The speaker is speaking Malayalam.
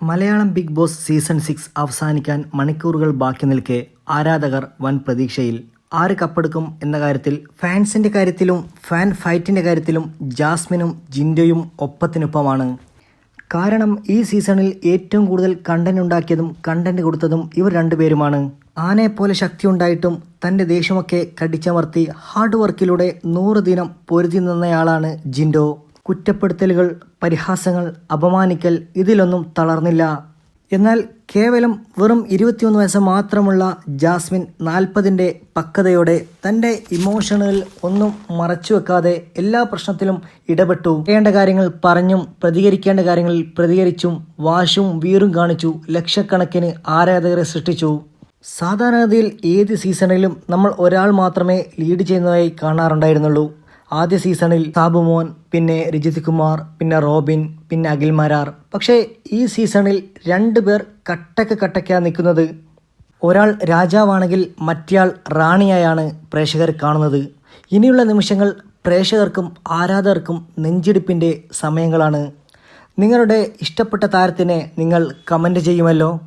Malayalam Bigg Boss season six അവസാനിക്കാൻ മണിക്കൂറുകൾ ബാക്കി നിൽക്കെ ആരാധകർ വൻ പ്രതീക്ഷയിൽ ആര് കപ്പെടുക്കും എന്ന കാര്യത്തിൽ ഫാൻസിന്റെ കാര്യത്തിലും ഫാൻ ഫൈറ്റിന്റെ കാര്യത്തിലും ജാസ്മിനും ജിൻഡോയും ഒപ്പത്തിനൊപ്പമാണ്. കാരണം ഈ സീസണിൽ ഏറ്റവും കൂടുതൽ കണ്ടന്റ് ഉണ്ടാക്കിയതും കണ്ടന്റ് കൊടുത്തതും ഇവർ രണ്ടുപേരുമാണ്. ആനയെപ്പോലെ പോലെ ശക്തി ഉണ്ടായിട്ടും തന്റെ ദേഷ്യമൊക്കെ കടിച്ചമർത്തി ഹാർഡ് വർക്കിലൂടെ നൂറ് ദിനം പൊരുതി നിന്നയാളാണ് ജിൻഡോ. കുറ്റപ്പെടുത്തലുകൾ പരിഹാസങ്ങൾ അപമാനിക്കൽ ഇതിലൊന്നും തളർന്നില്ല. എന്നാൽ കേവലം വെറും ഇരുപത്തിയൊന്ന് വയസ്സ് മാത്രമുള്ള ജാസ്മിൻ നാൽപ്പതിന്റെ പക്വതയോടെ തന്റെ ഇമോഷണൽ ഒന്നും മറച്ചു വെക്കാതെ എല്ലാ പ്രശ്നത്തിലും ഇടപെട്ടു. ചെയ്യേണ്ട കാര്യങ്ങൾ പറഞ്ഞും പ്രതികരിക്കേണ്ട കാര്യങ്ങളിൽ പ്രതികരിച്ചും വാശും വീറും കാണിച്ചു ലക്ഷക്കണക്കിന് ആരാധകരെ സൃഷ്ടിച്ചു. സാധാരണഗതിയിൽ ഏത് സീസണിലും നമ്മൾ ഒരാൾ മാത്രമേ ലീഡ് ചെയ്യുന്നതായി കാണാറുണ്ടായിരുന്നുള്ളൂ. ആദ്യ സീസണിൽ സാബുമോൻ പിന്നെ രജിത് കുമാർ പിന്നെ റോബിൻ പിന്നെ അഖിൽ മരാർ. പക്ഷേ ഈ സീസണിൽ രണ്ടു പേർ കട്ടക്ക് കട്ടക്കാ നിൽക്കുന്നത്. ഒരാൾ രാജാവാണെങ്കിൽ മറ്റയാൾ റാണിയായാണ് പ്രേക്ഷകർ കാണുന്നത്. ഇനിയുള്ള നിമിഷങ്ങൾ പ്രേക്ഷകർക്കും ആരാധകർക്കും നെഞ്ചിടിപ്പിന്റെ സമയങ്ങളാണ്. നിങ്ങളുടെ ഇഷ്ടപ്പെട്ട താരത്തിനെ നിങ്ങൾ കമന്റ് ചെയ്യുമല്ലോ?